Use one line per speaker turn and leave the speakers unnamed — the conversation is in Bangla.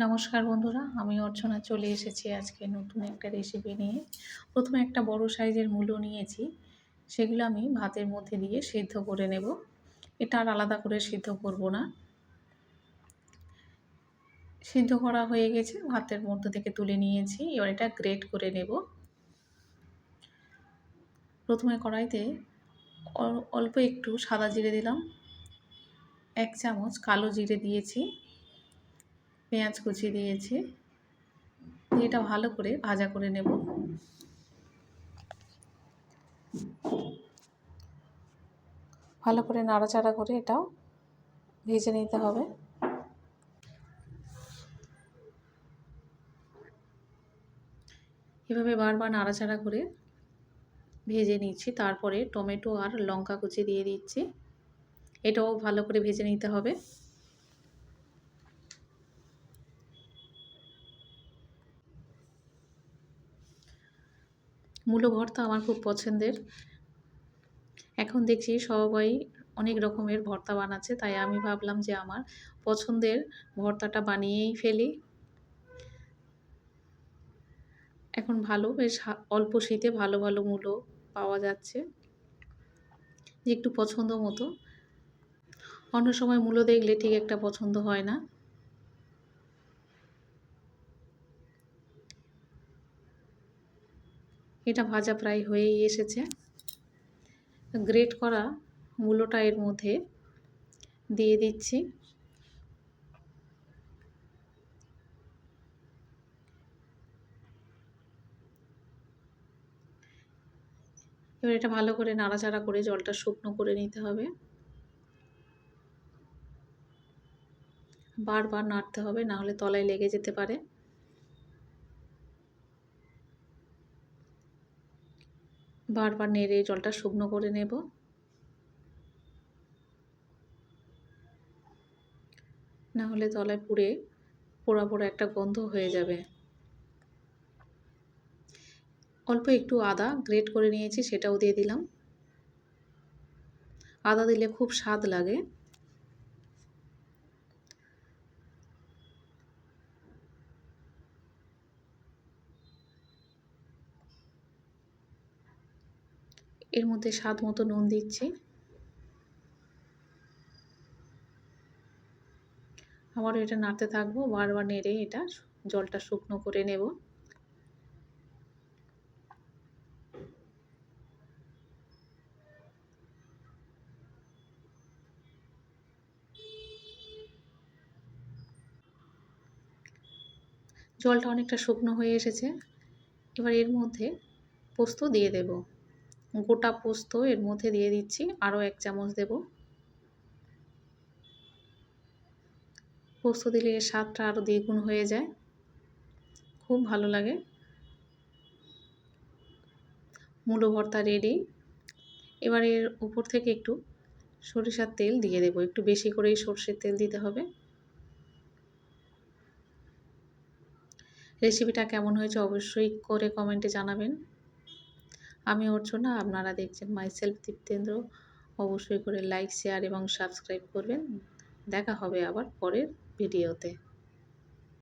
নমস্কার বন্ধুরা, আমি অর্চনা চলে এসেছি আজকে নতুন একটা রেসিপি নিয়ে। প্রথমে একটা বড় সাইজের মূলো নিয়েছি, সেগুলো আমি ভাতের মধ্যে দিয়ে সিদ্ধ করে নেব। এটা আর আলাদা করে সিদ্ধ করব না। সিদ্ধ করা হয়ে গেছে, ভাতের মধ্যে থেকে তুলে নিয়েছি, এবার এটা গ্রেট করে নেব। প্রথমে কড়াইতে অল্প একটু সাদা জিরে দিলাম, এক চামচ কালো জিরে দিয়েছি। পেঁয়াজ কুচি দিয়েছি এটা ভালো করে ভাজা করে নেব। ভালো করে নাড়াচাড়া করে এটাও ভেজে নিতে হবে। এভাবে বারবার নাড়াচাড়া করে ভেজে নিচ্ছি, তারপরে টমেটো আর লঙ্কা কুচি দিয়ে দিচ্ছি। এটাও ভালো করে ভেজে নিতে হবে। মূলো ভর্তা আমার খুব পছন্দের। এখন দেখছি সবাই অনেক রকমের ভর্তা বানাচ্ছে, তাই আমি ভাবলাম যে আমার পছন্দের ভর্তাটা বানিয়েই ফেলি। এখন ভালো, বেশ অল্প শীতে ভালো ভালো মূলো পাওয়া যাচ্ছে। যে একটু পছন্দ মতো। অন্য সময় মূলো দেখলে ঠিক একটা পছন্দ হয় না। এটা ভাজা প্রায় হয়েই এসেছে। গ্রেট করা মূলোটা এর মধ্যে দিয়ে দিচ্ছি। এবার এটা ভালো করে নাড়াচাড়া করে জলটা শুকনো করে নিতে হবে। বারবার নাড়তে হবে, না হলে তলায় লেগে যেতে পারে। বারবার নেড়ে জলটা শুকনো করে নেব। না হলে তলায় পুড়ে পোড়া পোড়া একটা গন্ধ হয়ে যাবে। অল্প একটু আদা গ্রেট করে নিয়েছি, সেটাও দিয়ে দিলাম। আদা দিলে খুব স্বাদ লাগে। এর মধ্যে স্বাদ মতো নুন দিচ্ছি। আবার এটা নাড়তে থাকব, বারবার নেড়ে এটা জলটা শুকনো করে নেব। জলটা অনেকটা শুকনো হয়ে এসেছে। এবার এর মধ্যে পোস্ত দিয়ে দেবো। গোটা পোস্ত এর মধ্যে দিয়ে দিচ্ছি, আরও এক চামচ দেব। পোস্ত দিলে এর স্বাদটা আরও দ্বিগুণ হয়ে যায়। খুব ভালো লাগে। মূলো ভর্তা রেডি এবার এর উপর থেকে একটু সরিষার তেল দিয়ে দেবো। একটু বেশি করেই সর্ষের তেল দিতে হবে। রেসিপিটা কেমন হয়েছে অবশ্যই করে কমেন্টে জানাবেন। আমি অর্চনা, আপনারা দেখছেন মাই সেলফ দীপ্তেন্দ্র। অবশ্যই করে লাইক শেয়ার এবং সাবস্ক্রাইব করবেন। দেখা হবে আবার পরের ভিডিওতে